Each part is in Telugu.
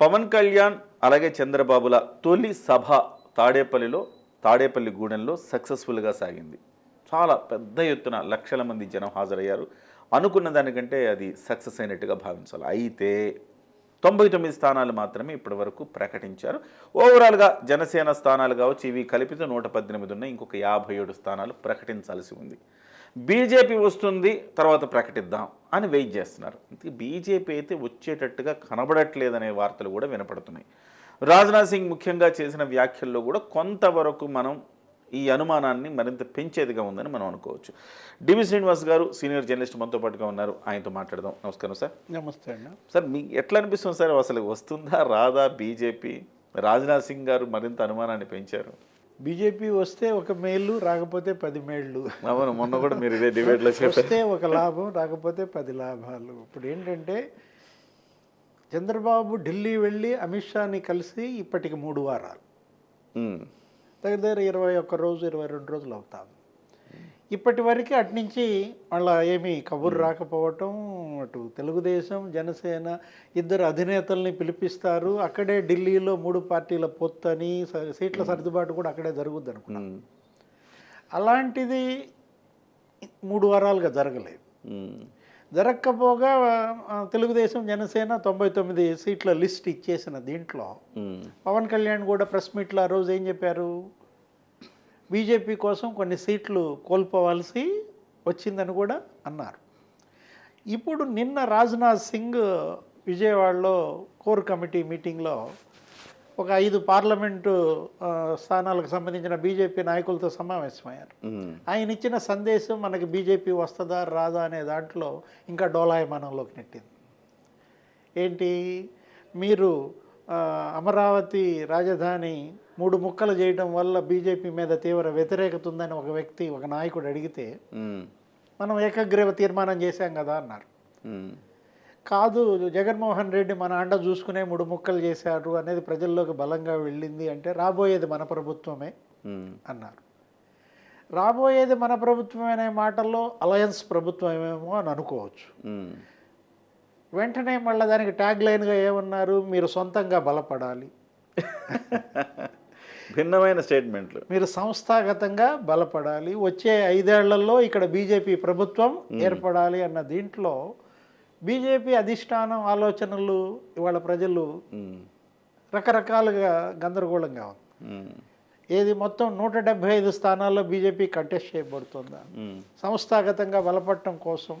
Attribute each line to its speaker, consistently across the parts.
Speaker 1: పవన్ కళ్యాణ్ అలాగే చంద్రబాబుల తొలి సభ తాడేపల్లిలో తాడేపల్లి గూడెంలో సక్సెస్ఫుల్గా సాగింది. చాలా పెద్ద ఎత్తున లక్షల మంది జనం హాజరయ్యారు. అనుకున్న దానికంటే అది సక్సెస్ అయినట్టుగా భావించాలి. అయితే తొంభై తొమ్మిది స్థానాలు మాత్రమే ఇప్పటి వరకు ప్రకటించారు. ఓవరాల్గా జనసేన స్థానాలు కావచ్చు ఇవి కలిపితే నూట పద్దెనిమిది ఉన్నాయి. ఇంకొక యాభై ఏడు స్థానాలు ప్రకటించాల్సి ఉంది. బీజేపీ వస్తుంది తర్వాత ప్రకటిద్దాం అని వెయిట్ చేస్తున్నారు. బీజేపీ అయితే వచ్చేటట్టుగా కనబడట్లేదనే వార్తలు కూడా వినపడుతున్నాయి. రాజ్నాథ్ సింగ్ ముఖ్యంగా చేసిన వ్యాఖ్యల్లో కూడా కొంతవరకు మనం ఈ అనుమానాన్ని మరింత పెంచేదిగా ఉందని మనం అనుకోవచ్చు. డివి శ్రీనివాస్ గారు సీనియర్ జర్నలిస్ట్ మనతో పాటుగా ఉన్నారు. ఆయనతో మాట్లాడదాం. నమస్కారం సార్.
Speaker 2: నమస్తే అండి
Speaker 1: సార్ మీకు ఎట్లా అనిపిస్తుంది సార్? అసలు వస్తుందా రాదా బీజేపీ? రాజ్నాథ్ సింగ్ గారు మరింత అనుమానాన్ని పెంచారు.
Speaker 2: బీజేపీ వస్తే ఒక మేలు రాకపోతే పది మేళ్ళు.
Speaker 1: అవును మొన్న కూడా మీరు ఇదే డిబేట్లో
Speaker 2: వస్తే ఒక లాభం రాకపోతే పది లాభాలు. ఇప్పుడు ఏంటంటే చంద్రబాబు ఢిల్లీ వెళ్ళి అమిత్ షాని కలిసి ఇప్పటికి మూడు వారాలు. దగ్గర దగ్గర ఇరవై ఒక్క రోజు ఇరవై రెండు రోజులు అవుతాం. ఇప్పటి వరకు అటు నుంచి మళ్ళా ఏమీ కబురు రాకపోవటం అటు తెలుగుదేశం జనసేన ఇద్దరు అధినేతల్ని పిలిపిస్తారు. అక్కడే ఢిల్లీలో మూడు పార్టీల పొత్తని సీట్ల సర్దుబాటు కూడా అక్కడే జరుగుద్ది అనుకున్నాం.
Speaker 1: ఉమ్,
Speaker 2: అలాంటిది మూడు వారాలుగా జరగలేదు. జరగకపోగా తెలుగుదేశం జనసేన తొంభై తొమ్మిది సీట్ల లిస్ట్ ఇచ్చేసిన దీంట్లో పవన్ కళ్యాణ్ కూడా ప్రెస్ మీట్లో ఆ రోజు ఏం చెప్పారు? బీజేపీ కోసం కొన్ని సీట్లు కోల్పోవాల్సి వచ్చిందని కూడా అన్నారు. ఇప్పుడు నిన్న రాజ్నాథ్ సింగ్ విజయవాడలో కోర్ కమిటీ మీటింగ్లో ఒక ఐదు పార్లమెంటు స్థానాలకు సంబంధించిన బీజేపీ నాయకులతో సమావేశమయ్యారు. ఆయన ఇచ్చిన సందేశం మనకి బీజేపీ వస్తుందా రాదా అనే దాంట్లో ఇంకా డోలాయమానంలోకి నెట్టింది. ఏంటి? మీరు అమరావతి రాజధాని మూడు ముక్కలు చేయడం వల్ల బీజేపీ మీద తీవ్ర వ్యతిరేకత ఉందని ఒక వ్యక్తి ఒక నాయకుడు అడిగితే మనం ఏకగ్రీవ తీర్మానం చేశాం కదా అన్నారు. కాదు జగన్మోహన్ రెడ్డి మన అండ చూసుకునే మూడు ముక్కలు చేశారు అనేది ప్రజల్లోకి బలంగా వెళ్ళింది అంటే రాబోయేది మన ప్రభుత్వమే అన్నారు. రాబోయేది మన ప్రభుత్వం అనే మాటల్లో అలయన్స్ ప్రభుత్వమేమో అని అనుకోవచ్చు. వెంటనే మళ్ళీ దానికి ట్యాగ్ లైన్గా ఏమన్నారు? మీరు సొంతంగా బలపడాలి.
Speaker 1: భిన్నమైన స్టేట్మెంట్లు
Speaker 2: మీరు సంస్థాగతంగా బలపడాలి. వచ్చే ఐదేళ్ళలో ఇక్కడ బీజేపీ ప్రభుత్వం ఏర్పడాలి అన్న దీంట్లో బీజేపీ అధిష్టానం ఆలోచనలు ఇవాళ ప్రజలు రకరకాలుగా గందరగోళంగా ఉంది. ఏది మొత్తం నూట డెబ్బై ఐదు స్థానాల్లో బీజేపీ కంటెస్ట్ చేయబడుతుందా? సంస్థాగతంగా బలపడటం కోసం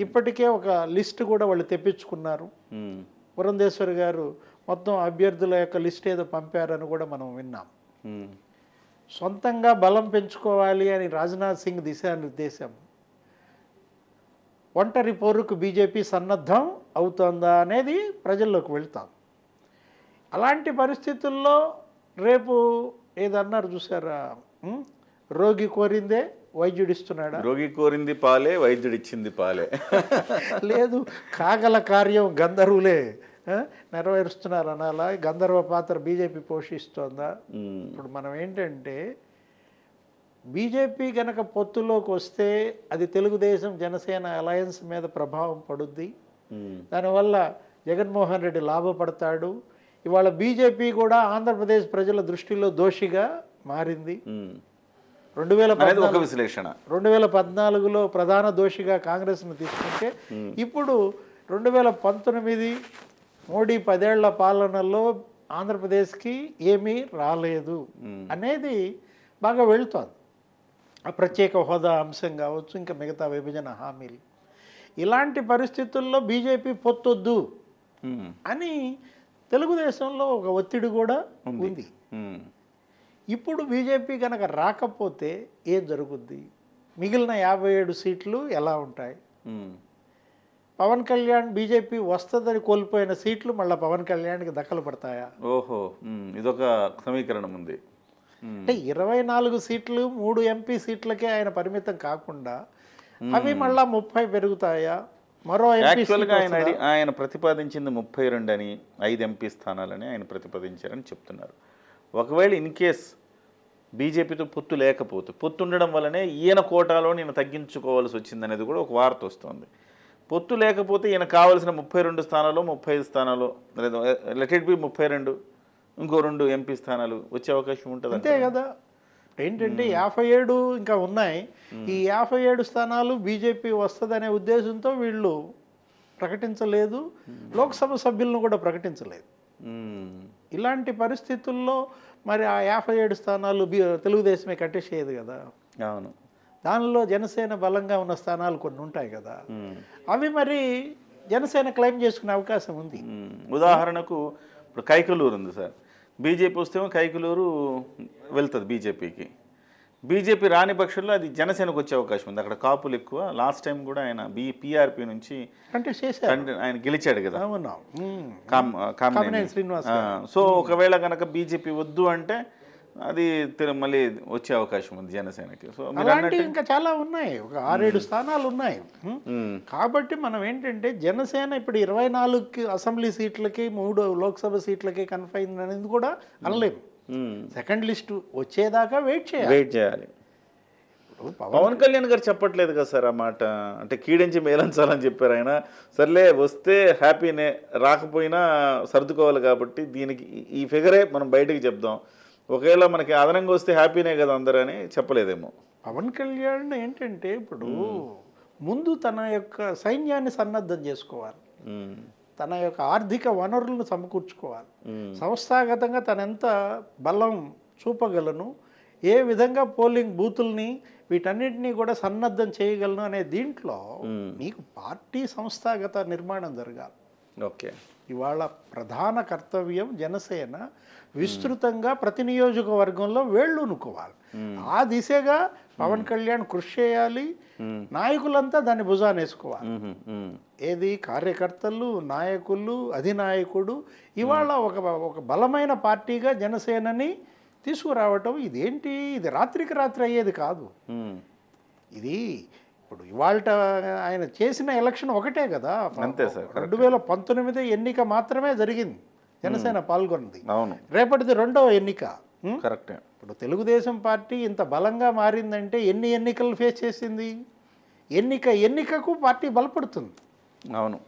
Speaker 2: ఇప్పటికే ఒక లిస్ట్ కూడా వాళ్ళు తెప్పించుకున్నారు.
Speaker 1: ఉమ్,
Speaker 2: పురంధేశ్వరి గారు మొత్తం అభ్యర్థుల యొక్క లిస్ట్ ఏదో పంపారని కూడా మనం విన్నాం.
Speaker 1: ఉమ్,
Speaker 2: సొంతంగా బలం పెంచుకోవాలి అని రాజ్నాథ్ సింగ్ దిశానిర్దేశం. ఒంటరి పోరుకు బీజేపీ సన్నద్ధం అవుతోందా అనేది ప్రజల్లోకి వెళ్తాం. అలాంటి పరిస్థితుల్లో రేపు ఏదన్నారు చూసారా? రోగి కోరిందే. వైద్యుడిస్తున్నాడా?
Speaker 1: రోగి కోరింది పాలే వైద్యుడిచ్చింది పాలే.
Speaker 2: లేదు కాగల కార్యం గంధర్వులే నెరవేరుస్తున్నారు అనాలా? గంధర్వ పాత్ర బీజేపీ పోషిస్తోందా? ఇప్పుడు మనం ఏంటంటే బీజేపీ గనక పొత్తులోకి వస్తే అది తెలుగుదేశం జనసేన అలయన్స్ మీద ప్రభావం పడుద్ది. దానివల్ల జగన్మోహన్ రెడ్డి లాభపడతాడు. ఇవాళ బీజేపీ కూడా ఆంధ్రప్రదేశ్ ప్రజల దృష్టిలో దోషిగా మారింది. రెండు వేల
Speaker 1: ఒక విశ్లేషణ.
Speaker 2: రెండు వేల పద్నాలుగులో ప్రధాన దోషిగా కాంగ్రెస్ను తీసుకుంటే ఇప్పుడు రెండు వేల పంతొమ్మిది మోడీ పదేళ్ళ పాలనలో ఆంధ్రప్రదేశ్కి ఏమీ రాలేదు అనేది బాగా వెళ్తోంది. ఆ ప్రత్యేక హోదా అంశం కావచ్చు ఇంకా మిగతా విభజన హామీలు. ఇలాంటి పరిస్థితుల్లో బీజేపీ పొత్తొద్దు అని తెలుగుదేశంలో ఒక ఒత్తిడి కూడా ఉంది. ఇప్పుడు బీజేపీ కనుక రాకపోతే ఏం జరుగుద్ది? మిగిలిన యాభై ఏడు సీట్లు ఎలా ఉంటాయి? పవన్ కళ్యాణ్ బీజేపీ వస్తుందని కోల్పోయిన సీట్లు మళ్ళీ పవన్ కళ్యాణ్కి దక్కలు పడతాయా?
Speaker 1: ఓహో ఇదొక సమీకరణం ఉంది.
Speaker 2: అంటే ఇరవై నాలుగు సీట్లు మూడు ఎంపీ సీట్లకే ఆయన పరిమితం కాకుండా అవి మళ్ళా ముప్పై పెరుగుతాయా? మరో
Speaker 1: యాక్చువల్గా ఆయన ఆయన ప్రతిపాదించింది ముప్పై రెండు అని ఐదు ఎంపీ స్థానాలని ఆయన ప్రతిపాదించారని చెప్తున్నారు. ఒకవేళ ఇన్ కేస్ బీజేపీతో పొత్తు లేకపోతే పొత్తు ఉండడం వల్లనే ఈయన కోటాలో నేను తగ్గించుకోవాల్సి వచ్చిందనేది కూడా ఒక వార్త వస్తుంది. పొత్తు లేకపోతే ఈయన కావాల్సిన ముప్పై రెండు స్థానాలు ముప్పై ఐదు స్థానాలు లేదా లెట్ ఇట్ బి ముప్పై రెండు ఇంకో రెండు ఎంపీ స్థానాలు వచ్చే అవకాశం ఉంటుంది
Speaker 2: అంతే కదా. ఏంటంటే యాభై ఏడు ఇంకా ఉన్నాయి. ఈ యాభై ఏడు స్థానాలు బీజేపీ వస్తుందనే ఉద్దేశంతో వీళ్ళు ప్రకటించలేదు. లోక్సభ సభ్యులను కూడా ప్రకటించలేదు. ఇలాంటి పరిస్థితుల్లో మరి ఆ యాభై ఏడు స్థానాలు బి- తెలుగుదేశమే కట్టేసేది కదా.
Speaker 1: అవును.
Speaker 2: దానిలో జనసేన బలంగా ఉన్న స్థానాలు కొన్ని ఉంటాయి కదా. అవి మరి జనసేన క్లెయిమ్ చేసుకునే అవకాశం ఉంది.
Speaker 1: ఉదాహరణకు ఇప్పుడు కైకలూరు ఉంది సార్. బీజేపీ వస్తేమో కైకలూరు వెళ్తుంది బీజేపీకి. బీజేపీ రాని పక్షంలో అది జనసేనకు వచ్చే అవకాశం ఉంది. అక్కడ కాపులు ఎక్కువ. లాస్ట్ టైం కూడా ఆయన బీ పీఆర్పీ నుంచి
Speaker 2: అంటే చేశారు.
Speaker 1: కంటి- ఆయన గెలిచాడు కదా.
Speaker 2: శ్రీనివాస్
Speaker 1: సో ఒకవేళ కనుక బీజేపీ వద్దు అంటే అది మళ్ళీ వచ్చే అవకాశం ఉంది జనసేనకి. సో
Speaker 2: ఇంకా చాలా ఉన్నాయి. ఒక ఆరేడు స్థానాలు ఉన్నాయి. కాబట్టి మనం ఏంటంటే జనసేన ఇప్పుడు ఇరవై నాలుగుకి అసెంబ్లీ సీట్లకి మూడు లోక్సభ సీట్లకి కన్ఫైన్ అనేది కూడా అనలేము. సెకండ్ లిస్ట్ వచ్చేదాకా వెయిట్ చేయాలి.
Speaker 1: వెయిట్ చేయాలి.
Speaker 2: పవన్
Speaker 1: కళ్యాణ్ గారు చెప్పట్లేదు కదా సార్ ఆ మాట. అంటే కీడించి మేలంచాలని చెప్పారు ఆయన. సర్లే వస్తే హ్యాపీనే రాకపోయినా సర్దుకోవాలి కాబట్టి దీనికి ఈ- ఫిగరే మనం బయటకు చెప్దాం. ఒకవేళ మనకి అదనంగా వస్తే హ్యాపీనే కదా అందరూ అని చెప్పలేదేమో.
Speaker 2: పవన్ కళ్యాణ్ ఏంటంటే ఇప్పుడు ముందు తన యొక్క సైన్యాన్ని సన్నద్ధం చేసుకోవాలి.
Speaker 1: మ్మ్.
Speaker 2: తన యొక్క ఆర్థిక వనరులను సమకూర్చుకోవాలి. సంస్థాగతంగా తన ఎంత బలం చూపగలను ఏ విధంగా పోలింగ్ బూతుల్ని వీటన్నిటినీ కూడా సన్నద్ధం చేయగలను అనే దీంట్లో మీకు పార్టీ సంస్థాగత నిర్మాణం జరగాలి.
Speaker 1: ఓకే.
Speaker 2: ఇవాళ ప్రధాన కర్తవ్యం జనసేన. విస్తృతంగా ప్రతి నియోజకవర్గంలో వేళ్ళు నుకోవాలి ఆ దిశగా పవన్ కళ్యాణ్ కృషి చేయాలి. నాయకులంతా దాన్ని భుజాన్ని వేసుకోవాలి. ఏది? కార్యకర్తలు నాయకులు అధినాయకుడు. ఇవాళ ఒక ఒక బలమైన పార్టీగా జనసేనని తీసుకురావటం ఇదేంటి? ఇది రాత్రికి రాత్రి అయ్యేది కాదు. ఇది ఇప్పుడు ఇవాళ ఆయన చేసిన ఎలక్షన్ ఒకటే కదా.
Speaker 1: అంతే సార్,
Speaker 2: రెండు వేల పంతొమ్మిది ఎన్నిక మాత్రమే జరిగింది. జనసేన పాల్గొన్నది.
Speaker 1: అవును.
Speaker 2: రేపటిది రెండవ ఎన్నిక?
Speaker 1: కరెక్టే
Speaker 2: ఇప్పుడు తెలుగుదేశం పార్టీ ఇంత బలంగా మారిందంటే ఎన్ని ఎన్నికలు ఫేస్ చేసింది? ఎన్నిక ఎన్నికకు పార్టీ బలపడుతుంది.
Speaker 1: అవును.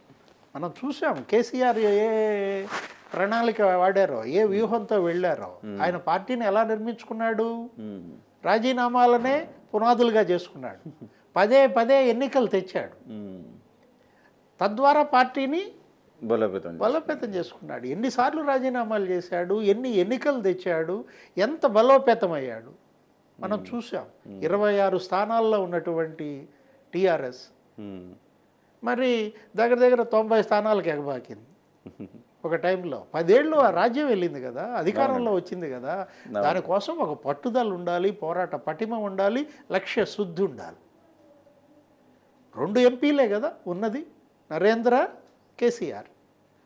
Speaker 2: మనం చూసాం కేసీఆర్ ఏ ప్రణాళిక వాడారో ఏ వ్యూహంతో వెళ్ళారో ఆయన పార్టీని ఎలా నిర్మించుకున్నాడు?
Speaker 1: మ్మ్.
Speaker 2: రాజీనామాలనే పునాదులుగా చేసుకున్నాడు. పదే పదే ఎన్నికలు తెచ్చాడు. తద్వారా పార్టీని
Speaker 1: బలోపేతం.
Speaker 2: బలోపేతం చేసుకున్నాడు. ఎన్నిసార్లు రాజీనామాలు చేశాడు? ఎన్ని ఎన్నికలు తెచ్చాడు? ఎంత బలోపేతం అయ్యాడు మనం చూసాం ఇరవై ఆరు స్థానాల్లో ఉన్నటువంటి టీఆర్ఎస్. మరి దగ్గర దగ్గర తొంభై స్థానాలకు ఎగబాకింది. ఒక టైంలో పదేళ్ళు ఆ రాజ్యం వెళ్ళింది కదా అధికారంలో వచ్చింది కదా దానికోసం ఒక పట్టుదల ఉండాలి పోరాట పటిమ ఉండాలి లక్ష్య శుద్ధి ఉండాలి. రెండు ఎంపీలే కదా ఉన్నది నరేంద్ర కేసీఆర్.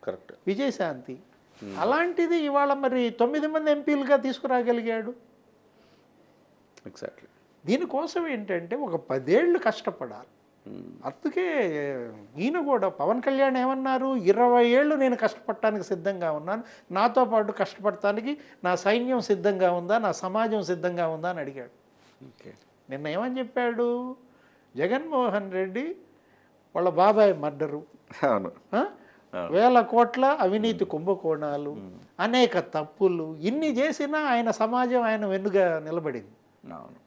Speaker 1: కరెక్ట్.
Speaker 2: విజయశాంతి. అలాంటిది ఇవాళ మరి తొమ్మిది మంది ఎంపీలుగా తీసుకురాగలిగాడు.
Speaker 1: ఎగ్జాక్ట్లీ
Speaker 2: దీనికోసం ఏంటంటే ఒక పదేళ్ళు కష్టపడాలి. అందుకే ఈయన కూడా పవన్ కళ్యాణ్ ఏమన్నారు? ఇరవై ఏళ్ళు నేను కష్టపడటానికి సిద్ధంగా ఉన్నాను. నాతో పాటు కష్టపడటానికి నా సైన్యం సిద్ధంగా ఉందా? నా సమాజం సిద్ధంగా ఉందా? అని అడిగాడు.
Speaker 1: ఓకే.
Speaker 2: నిన్న ఏమని చెప్పాడు? జగన్మోహన్ రెడ్డి వాళ్ళ బాబాయ్ మర్డరు.
Speaker 1: అవును?
Speaker 2: వేల కోట్ల అవినీతి కుంభకోణాలు అనేక తప్పులు ఇన్ని చేసినా ఆయన సమాజం ఆయన వెన్నుగా నిలబడింది.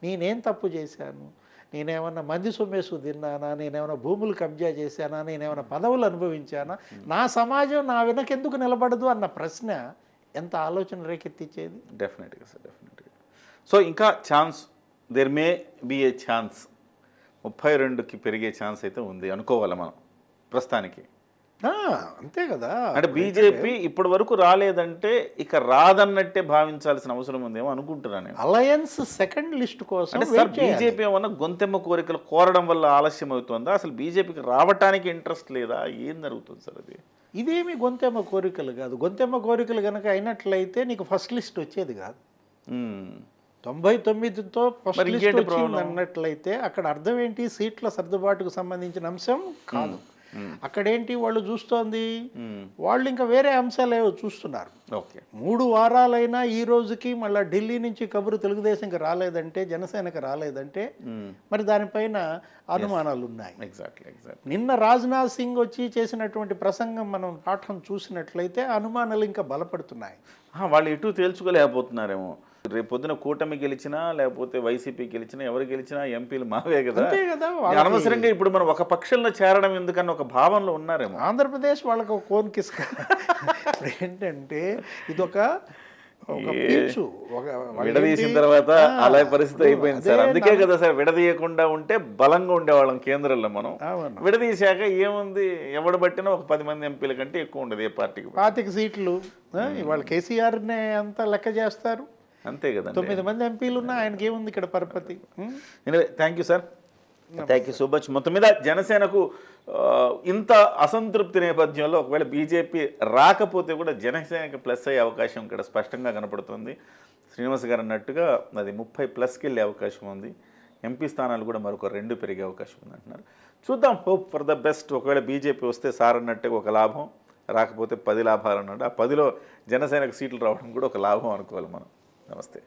Speaker 2: నేనేం తప్పు చేశాను? నేనేమన్నా మంది సొమ్మేసు తిన్నానా? నేనేమైనా భూములు కబ్జా చేశానా? నేనేమైనా పదవులు అనుభవించానా? నా సమాజం నా వెనకెందుకు నిలబడదు అన్న ప్రశ్న ఎంత ఆలోచన రేకెత్తించేది
Speaker 1: డెఫినెట్గా సార్ డెఫినెట్గా సో ఇంకా chance there may be a chance ముప్పై రెండుకి పెరిగే ఛాన్స్ అయితే ఉంది అనుకోవాలి మనం? ప్రస్తుతానికి.
Speaker 2: అంతే కదా.
Speaker 1: అంటే బీజేపీ ఇప్పటి వరకు రాలేదంటే ఇక రాదన్నట్టే భావించాల్సిన అవసరం ఉందేమో అనుకుంటున్నాను నేను.
Speaker 2: అలయన్స్ సెకండ్ లిస్ట్ కోసం.
Speaker 1: బీజేపీ ఏమన్నా గొంతెమ్మ కోరికలు కోరడం వల్ల ఆలస్యం అవుతుందా? అసలు బీజేపీకి రావటానికి ఇంట్రెస్ట్ లేదా? ఏం జరుగుతుంది సార్ అది?
Speaker 2: ఇదేమి గొంతెమ్మ కోరికలు కాదు. గొంతెమ్మ కోరికలు కనుక అయినట్లయితే నీకు ఫస్ట్ లిస్ట్ వచ్చేది కాదు. తొంభై తొమ్మిదితో ఫస్ట్ లిస్ట్? అన్నట్లయితే అక్కడ అర్థం ఏంటి? సీట్ల సర్దుబాటుకు సంబంధించిన అంశం కాదు. అక్కడేంటి వాళ్ళు చూస్తోంది. వాళ్ళు ఇంకా వేరే అంశాలేవో చూస్తున్నారు.
Speaker 1: ఓకే.
Speaker 2: మూడు వారాలైనా ఈ రోజుకి మళ్ళీ ఢిల్లీ నుంచి కబురు తెలుగుదేశంకి రాలేదంటే జనసేనకి రాలేదంటే. మరి దానిపైన అనుమానాలు ఉన్నాయి.
Speaker 1: ఎగ్జాక్ట్లీ ఎగ్జాక్ట్
Speaker 2: నిన్న రాజ్నాథ్ సింగ్ వచ్చి చేసినటువంటి ప్రసంగం మనం పాఠం చూసినట్లయితే అనుమానాలు ఇంకా బలపడుతున్నాయి.
Speaker 1: వాళ్ళు ఇటు తేల్చుకోలేకపోతున్నారేమో. రేపు పొద్దున కూటమి గెలిచినా లేకపోతే వైసీపీ గెలిచినా ఎవరు గెలిచినా ఎంపీలు మావే కదా.
Speaker 2: అంతే కదా
Speaker 1: అనవసరంగా ఇప్పుడు మనం ఒక పక్షంలో చేరడం ఎందుకని ఒక భావనలో ఉన్నారేమో.
Speaker 2: ఆంధ్రప్రదేశ్ వాళ్ళకి ఒక కోన్ కిస్క ఇప్పుడు ఏంటంటే ఇది ఒక పీచు.
Speaker 1: విడదీసిన? తర్వాత
Speaker 2: ఆ,
Speaker 1: అలా పరిస్థితి అయిపోయింది సార్.
Speaker 2: అదే
Speaker 1: అందుకే కదా సార్ విడదీయకుండా ఉంటే బలంగా ఉండేవాళ్ళం కేంద్రంలో మనం.
Speaker 2: అవును.
Speaker 1: విడదీశాక ఏముంది? ఎవడు బట్టినా ఒక పది మంది ఎంపీల కంటే ఎక్కువ ఉండదు ఏ పార్టీకి.
Speaker 2: పాతిక సీట్లు ఆ, ఇవాళ కేసీఆర్నే అంతా లెక్క చేస్తారు.
Speaker 1: అంతే కదండి.
Speaker 2: తొమ్మిది మంది ఎంపీలు ఉన్నా ఆయనకి ఏముంది ఇక్కడ పరపతి
Speaker 1: thank you sir thank you so much మొత్తం మీద జనసేనకు ఇంత అసంతృప్తి నేపథ్యంలో ఒకవేళ బీజేపీ రాకపోతే కూడా జనసేనకి ప్లస్ అయ్యే అవకాశం ఇక్కడ స్పష్టంగా కనపడుతుంది. శ్రీనివాస్ గారు అన్నట్టుగా అది ముప్పై ప్లస్కి వెళ్ళే అవకాశం ఉంది. ఎంపీ స్థానాలు కూడా మరొక రెండు పెరిగే అవకాశం ఉంది అంటున్నారు. చూద్దాం. హోప్ ఫర్ ద బెస్ట్ ఒకవేళ బీజేపీ వస్తే సార్ అన్నట్టుగా ఒక లాభం. రాకపోతే పది లాభాలు అన్నాడు. ఆ పదిలో జనసేనకు సీట్లు రావడం కూడా ఒక లాభం అనుకోవాలి మనం. నమస్తే.